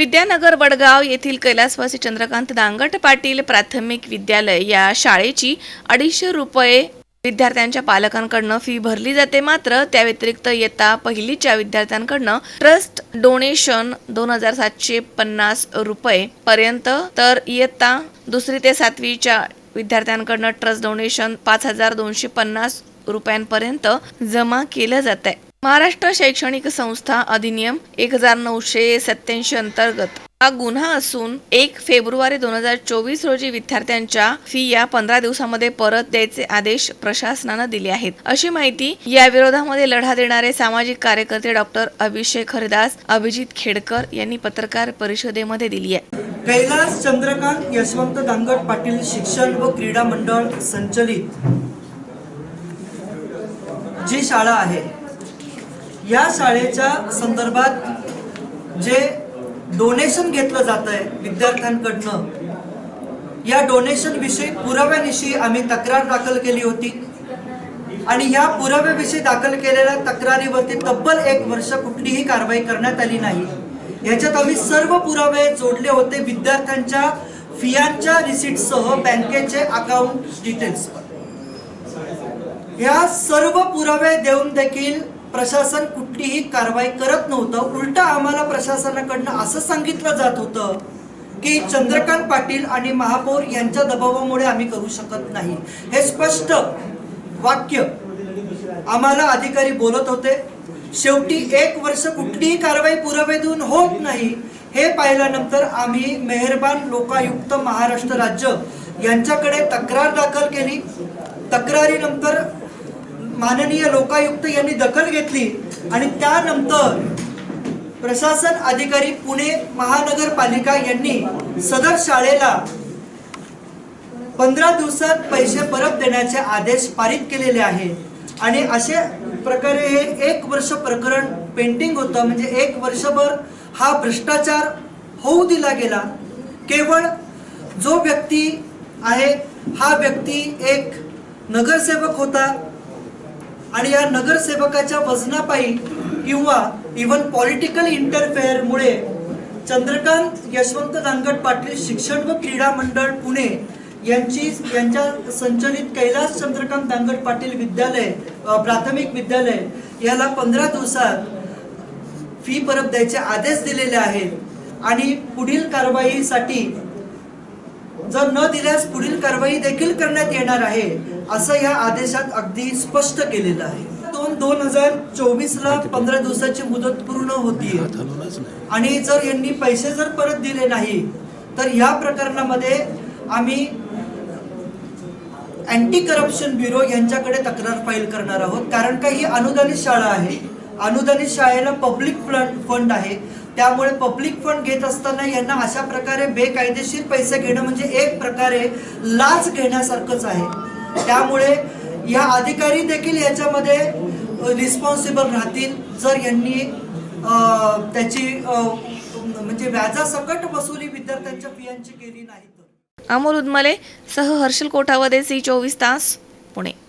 विद्यानगर वडगाव येथील कैलासवासी चंद्रकांत दांगट पाटील प्राथमिक विद्यालय या शाळेची अडीचशे रुपये विद्यार्थ्यांच्या पालकांकडनं फी भरली जाते. मात्र त्या व्यतिरिक्त येता पहिलीच्या विद्यार्थ्यांकडनं ट्रस्ट डोनेशन दोन हजार सातशे पन्नास रुपये पर्यंत तर इयत्ता दुसरी ते सातवीच्या विद्यार्थ्यांकडनं ट्रस्ट डोनेशन पाच हजार दोनशे पन्नास रुपयांपर्यंत जमा केलं जात आहे महाराष्ट्र शैक्षणिक संस्था अधिनियम एक हजार नऊशे सत्याऐंशी अंतर्गत हा गुन्हा असून एक फेब्रुवारी दोन हजार चोवीस रोजी विद्यार्थ्यांच्या फी या पंधरा दिवसामध्ये परत द्यायचे आदेश प्रशासनानं दिले आहेत. अशी माहिती या विरोधामध्ये लढा देणारे सामाजिक कार्यकर्ते डॉक्टर अभिषेक हरिदास अभिजित खेडकर यांनी पत्रकार परिषदेमध्ये दिली आहे. कैलास चंद्रकांत यशवंत दांगट पाटील शिक्षण व क्रीडा मंडळ संचलित जी शाळा आहे या शाळेच्या संदर्भात जे डोनेशन घेतलं जात आहे विद्यार्थ्यांकडनं या डोनेशन विषयी पुराव्याविषयी आम्ही तक्रार दाखल केली होती. आणि या पुराव्याविषयी दाखल केलेल्या तक्रारीवरती तब्बल एक वर्ष कुठलीही कारवाई करण्यात आली नाही. याच्यात आम्ही सर्व पुरावे जोडले होते विद्यार्थ्यांच्या फियांच्या रिसिटसह बँकेचे अकाउंट डिटेल्स या सर्व पुरावे देऊन देखील प्रशासन कुठलीही कारवाई करत नव्हतं. उलट आम्हाला प्रशासनाकडनं असं सांगितलं जात होतं की चंद्रकांत पाटील आणि महापौर यांच्या दबावामुळे आम्ही करू शकत नाही. हे स्पष्ट वाक्य आम्हाला अधिकारी बोलत होते. शेवटी एक वर्ष कुठलीही कारवाई पुरावे देऊन होत नाही. हे पाहिल्यानंतर आम्ही मेहरबान लोकायुक्त महाराष्ट्र राज्य यांच्याकडे तक्रार दाखल केली. तक्रारीनंतर माननीय लोकायुक्त यांनी दखल घेतली आणि त्यानंतर प्रशासन अधिकारी पुणे महानगरपालिका यांनी सदर शाळेला पंधरा दिवसात पैसे परत देण्याचे आदेश पारित केलेले आहे. आणि असे प्रकारे हे एक वर्ष प्रकरण पेंटिंग होतं. म्हणजे एक वर्षभर हा भ्रष्टाचार होऊ दिला गेला. केवळ जो व्यक्ती आहे हा व्यक्ती एक नगरसेवक होता. आणि या नगरसेवकाच्या वजनापायी किंवा इवन पॉलिटिकल इंटरफेअरमुळे चंद्रकांत यशवंत दांगट पाटील शिक्षण व क्रीडा मंडळ पुणे यांची यांच्या संचलित कैलास चंद्रकांत दांगट पाटील विद्यालय प्राथमिक विद्यालय याला पंधरा दिवसात फी परत द्यायचे आदेश दिलेले आहेत. आणि पुढील कारवाईसाठी जर न दिल्यास पुढील कारवाई देखील करण्यात येणार आहे असं या आदेशात अगदी स्पष्ट केलेलं आहे. दोन दोन हजार चोवीस ला पंधरा दिवसाची मुदत पूर्ण होती आणि जर यांनी पैसे जर परत दिले नाही तर या प्रकरणामध्ये आम्ही अँटी करप्शन ब्युरो यांच्याकडे तक्रार फाईल करणार आहोत. कारण का ही अनुदानित शाळा आहे? अनुदानित शाळेला पब्लिक फंड आहे. त्यामुळे पब्लिक फंड घेत असताना यांना अशा प्रकारे बेकायदेशीर पैसे घेणं म्हणजे एक प्रकारे लाच घेण्यासारखंच आहे. त्यामुळे या अधिकारी देखील याच्यामध्ये रिस्पॉन्सिबल राहतील. जर यांनी त्याची म्हणजे व्याजासकट वसुली विद्यार्थ्यांच्या फियांची केली नाही तर. अमोल उदमले सह हर्षल कोठावदे सी चोवीस तास पुणे.